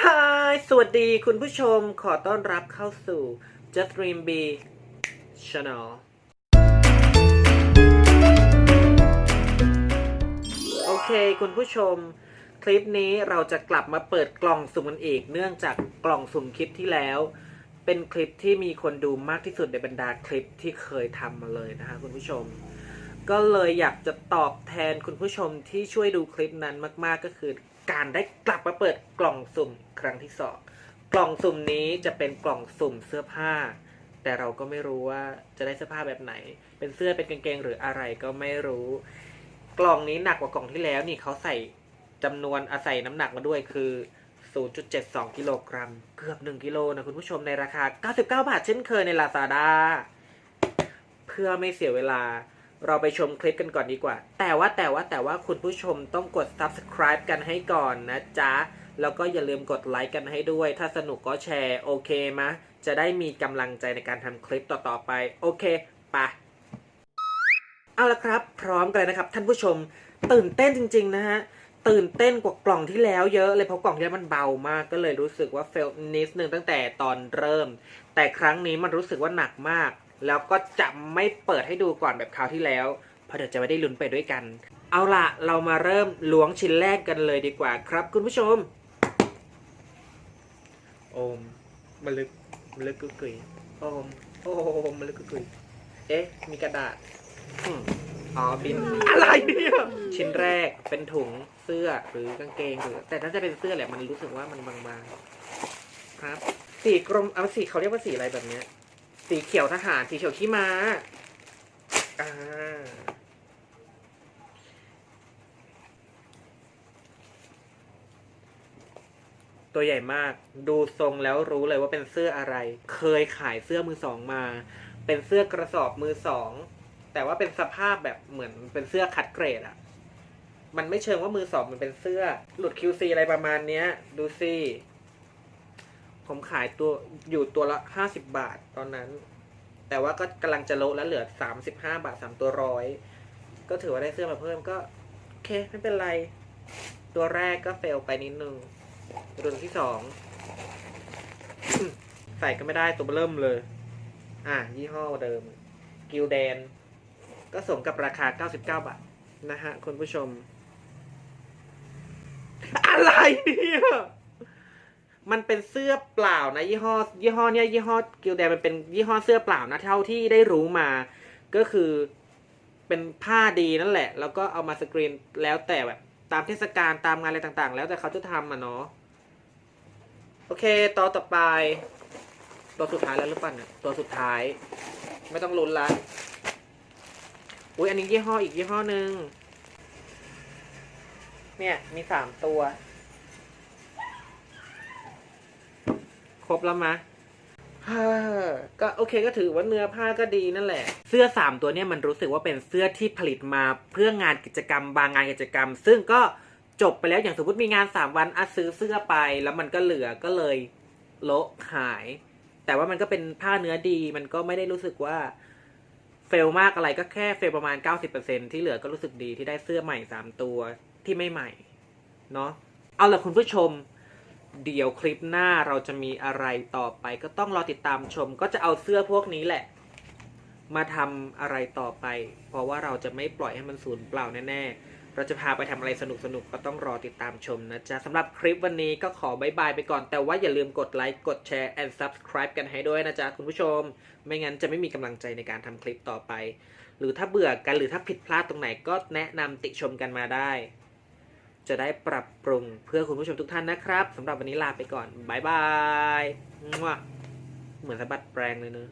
ฮายสวัสดีคุณผู้ชมขอต้อนรับเข้าสู่ Just Dream B Channel โอเค คุณผู้ชม คลิปนี้เราจะกลับมาเปิดกล่องสุ่มกันอีก เนื่องจากกล่องสุ่มคลิปที่แล้ว เป็นคลิปที่มีคนดูมากที่สุดในบรรดาคลิปที่เคยทำมาเลยนะคะคุณผู้ชม ก็เลยอยากจะตอบแทนคุณผู้ชมที่ช่วยดูคลิปนั้นมาก ๆ ก็คือ การได้กลับมาเปิดกล่องสุ่มครั้งที่สองกล่องสุ่มนี้จะเป็นกล่องสุ่มเสื้อผ้า แต่เราก็ไม่รู้ว่าจะได้เสื้อผ้าแบบไหน เป็นเสื้อเป็นกางเกงหรืออะไรก็ไม่รู้ กล่องนี้หนักกว่ากล่องที่แล้วนี่เขาใส่จำนวนอาศัยน้ำหนักมาด้วยคือ 0.72 กิโลกรัม เกือบ 1 กิโลนะคุณผู้ชมในราคา 99 บาทเช่นเคยใน Lazada เพื่อไม่เสียเวลา เราไปชมคลิปกันก่อนดีกว่า แต่ว่าแต่ว่าแต่ว่าคุณผู้ชมต้องกด subscribe กันให้ก่อนนะจ๊ะ แล้วก็อย่าลืมกดไลค์กันให้ด้วย ถ้าสนุกก็แชร์โอเคมะ จะได้มีกำลังใจในการทำคลิปต่อๆไป โอเคปะเอาละครับ พร้อมกันเลยนะครับ ท่านผู้ชมตื่นเต้นจริง ๆ นะฮะ ตื่นเต้นกว่ากล่องที่แล้วเยอะเลยเพราะกล่องที่แล้วมันเบามากก็เลยรู้สึกว่าเฟลนิดนึงตั้งแต่ตอนเริ่ม แต่ครั้งนี้มันรู้สึกว่าหนักมาก แล้วก็จะไม่เปิดให้ดูก่อนแบบคราวที่แล้ว เพราะเดี๋ยวจะไม่ได้ลุ้นไปด้วยกัน เอาล่ะ เรามาเริ่มล้วงชิ้นแรกกันเลยดีกว่าครับ คุณผู้ชม โอมมะลึกมะลึกกุยกุยโอมโอมมะลึกกุยกุยเอ๊ะ มีกระดาษอืมอ๋อบินอะไรเนี่ยชิ้นแรกเป็นถุงเสื้อหรือกางเกงหรือแต่ถ้าจะเป็นเสื้อแหละมันรู้สึกว่ามันบางๆครับ สีกรมเอาสีเขาเรียกว่าสีอะไรแบบเนี้ย สีเขียวทหารสีเขียวขี้ม้าอ่าตัวใหญ่มาก ดูทรงแล้วรู้เลยว่าเป็นเสื้ออะไร เคยขายเสื้อมือสองมา เป็นเสื้อกระสอบมือสอง แต่ว่าเป็นสภาพแบบเหมือนเป็นเสื้อคัดเกรดอะมันไม่เชิงว่ามือสองมันเป็นเสื้อ หลุด QC อะไรประมาณเนี้ย ดูสิ ผมขายตัวอยู่ตัวละห้าสิบบาทตอนนั้น แต่ว่าก็กำลังจะลดแล้วเหลือสามสิบห้าบาทสามตัวร้อยก็ถือว่าได้เสื้อมาเพิ่มก็โอเคไม่เป็นไร ตัวแรกก็เฟลไปนิดนึงตัวที่สองใส่ก็ไม่ได้ตัวเริ่มเลย อะ ยี่ห้อเดิม กิลแดน ก็สมกับราคา 99 บาท นะฮะ คุณผู้ชม อะไรเนี่ย มันเป็นเสื้อเปล่านะยี่ห้อยี่ห้อเนี้ยยี่ห้อกิลแดนมันเป็นยี่ห้อเสื้อเปล่านะเท่าที่ได้รู้มา ก็คือเป็นผ้าดีนั่นแหละ แล้วก็เอามาสกรีนแล้วแต่แบบตามเทศกาลตามงานอะไรต่างๆ แล้วแต่เขาจะทำอะเนาะโอเคต่อต่อไป ตัวสุดท้ายแล้วหรือเปล่าเนี่ยตัวสุดท้าย ไม่ต้องลุ้นละอุ้ยอันนี้ยี่ห้ออีกยี่ห้อหนึ่งเนี่ยมีสามตัว รบแล้วมะก็โอเคก็ถือว่าเนื้อผ้าก็ดีนั่นแหละ เสื้อสามตัวเนี่ยมันรู้สึกว่าเป็นเสื้อที่ผลิตมาเพื่องานกิจกรรมบางงานกิจกรรม ซึ่งก็จบไปแล้วอย่างสมมติมีงานสามวันอะซื้อเสื้อไป แล้วมันก็เหลือก็เลยโละขาย แต่ว่ามันก็เป็นผ้าเนื้อดีมันก็ไม่ได้รู้สึกว่าเฟลมากอะไรก็แค่เฟลประมาณ 90%ที่เหลือก็รู้สึกดีที่ได้เสื้อใหม่สามตัวที่ไม่ใหม่เนาะเอาละคุณผู้ชม เดี๋ยวคลิปหน้าเราจะมีอะไรต่อไป ก็ต้องรอติดตามชม ก็จะเอาเสื้อพวกนี้แหละ มาทำอะไรต่อไป เพราะว่าเราจะไม่ปล่อยให้มันสูญเปล่าแน่ๆ เราจะพาไปทำอะไรสนุกๆก็ต้องรอติดตามชมนะจ๊ะสำหรับคลิปวันนี้ก็ขอบายบายไปก่อน แต่ว่าอย่าลืมกดไลค์ กดแชร์ and subscribe กันให้ด้วยนะจ๊ะคุณผู้ชม ไม่งั้นจะไม่มีกำลังใจในการทำคลิปต่อไป หรือถ้าเบื่อกันหรือถ้าผิดพลาดตรงไหนก็แนะนำติชมกันมาได้ จะได้ปรับปรุงเพื่อคุณผู้ชมทุกท่านนะครับสำหรับวันนี้ลาไปก่อนบายบายเหมือนสะบัดแปลงเลยเนอะ